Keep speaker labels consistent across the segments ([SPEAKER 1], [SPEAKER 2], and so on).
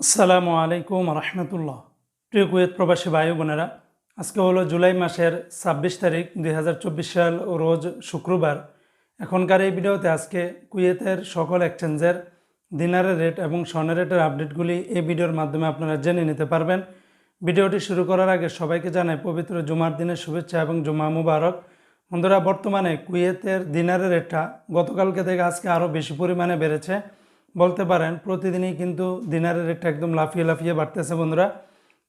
[SPEAKER 1] আসসালামু আলাইকুম রহমতুল্লাহ। প্রিয় কুয়েত প্রবাসী ভাই বোনেরা আজকে হলো জুলাই মাসের ছাব্বিশ তারিখ দুই হাজার চব্বিশ সাল, রোজ শুক্রবার। এখনকার এই ভিডিওতে আজকে কুয়েতের সকল এক্সচেঞ্জের দিনারের রেট এবং স্বর্ণের রেটের আপডেটগুলি এই ভিডিওর মাধ্যমে আপনারা জেনে নিতে পারবেন। ভিডিওটি শুরু করার আগে সবাইকে জানাই পবিত্র জুমার দিনের শুভেচ্ছা এবং জুমা মুবারক। বন্ধুরা, বর্তমানে কুয়েতের দিনারের রেটটা গতকালকে থেকে আজকে আরও বেশি পরিমাণে বেড়েছে। বলতে পারেন, প্রতিদিনই কিন্তু দিনারের রেটটা একদম লাফিয়ে লাফিয়ে বাড়তেছে বন্ধুরা।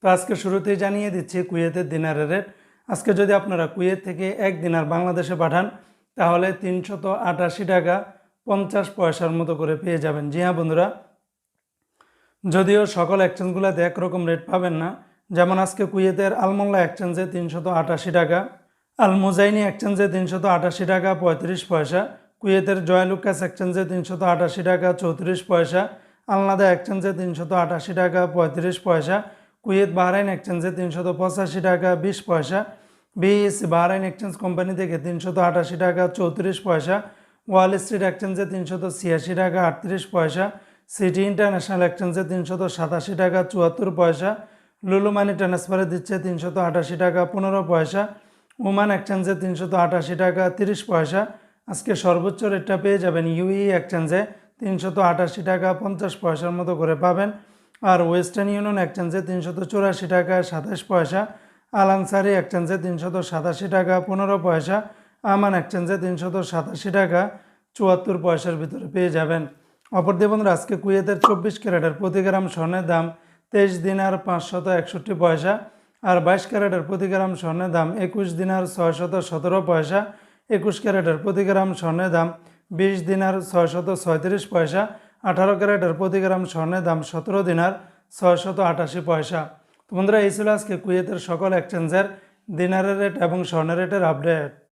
[SPEAKER 1] তো আজকে শুরুতেই জানিয়ে দিচ্ছি কুয়েতের দিনারের রেট। আজকে যদি আপনারা কুয়েত থেকে এক দিনার বাংলাদেশে পাঠান, তাহলে তিনশত আটাশি টাকা পঞ্চাশ পয়সার মতো করে পেয়ে যাবেন। জি হ্যাঁ বন্ধুরা। যদিও সকল এক্সচেঞ্জগুলোতে একরকম রেট পাবেন না, যেমন আজকে কুয়েতের আলমোল্লা এক্সচেঞ্জে তিনশত আটাশি টাকা আল মুজাইনি এক্সচেঞ্জে তিনশত আটাশি টাকা পঁয়ত্রিশ পয়সা কুয়েতের জয়লুকাস এক্সচেঞ্জে তিনশত আটাশি টাকা, চৌত্রিশ পয়সা। আলনাদা এক্সচেঞ্জে তিনশত আটাশি টাকা, পঁয়ত্রিশ পয়সা। কুয়েত বাহরাইন এক্সচেঞ্জে তিনশত পঁচাশি টাকা, বিশ পয়সা। বিএসসি বাহরাইন এক্সচেঞ্জ কোম্পানি থেকে তিনশত আটাশি টাকা, চৌত্রিশ পয়সা। ওয়াল স্ট্রিট এক্সচেঞ্জে তিনশত ছিয়াশি টাকা, আটত্রিশ পয়সা। সিটি ইন্টারন্যাশনাল এক্সচেঞ্জে তিনশত সাতাশি টাকা, চুয়াত্তর পয়সা। লুলু মানি ট্রান্সফারে দিচ্ছে তিনশত আটাশি টাকা, পনেরো পয়সা। ওমান এক্সচেঞ্জে তিনশত আটাশি টাকা, তিরিশ পয়সা। আজকে সর্বোচ্চ রেটটা পেয়ে যাবেন ইউই এক্সচেঞ্জে তিনশত আটাশি টাকা পঞ্চাশ পয়সার মতো করে পাবেন। আর ওয়েস্টার্ন ইউনিয়ন এক্সচেঞ্জে তিনশত চুরাশি টাকা সাতাশ পয়সা। আলানসারি এক্সচেঞ্জে তিনশত সাতাশি টাকা পনেরো পয়সা। আমান এক্সচেঞ্জে তিনশত সাতাশি টাকা চুয়াত্তর পয়সার ভিতরে পেয়ে যাবেন। অপরদি বন্ধুরা, আজকে কুয়েতের চব্বিশ ক্যারেটের প্রতি গ্রাম স্বর্ণের দাম তেইশ দিনার পাঁচশত একষট্টি পয়সা। আর বাইশ ক্যারেটের প্রতি গ্রাম স্বর্ণের দাম একুশ দিনার ছয়শত সতেরো পয়সা। একুশ ক্যারেটের প্রতি গ্রাম স্বর্ণের দাম বিশ দিনার ছয়শত ছয়ত্রিশ পয়সা, আঠারো ক্যারেটের প্রতি গ্রাম স্বর্ণের দাম সতেরো দিনার ছয়শত আটাশি পয়সা। তো বন্ধুরা, এই ছিল আজকে কুয়েতের সকল এক্সচেঞ্জের দিনারের রেট এবং স্বর্ণের রেটের আপডেট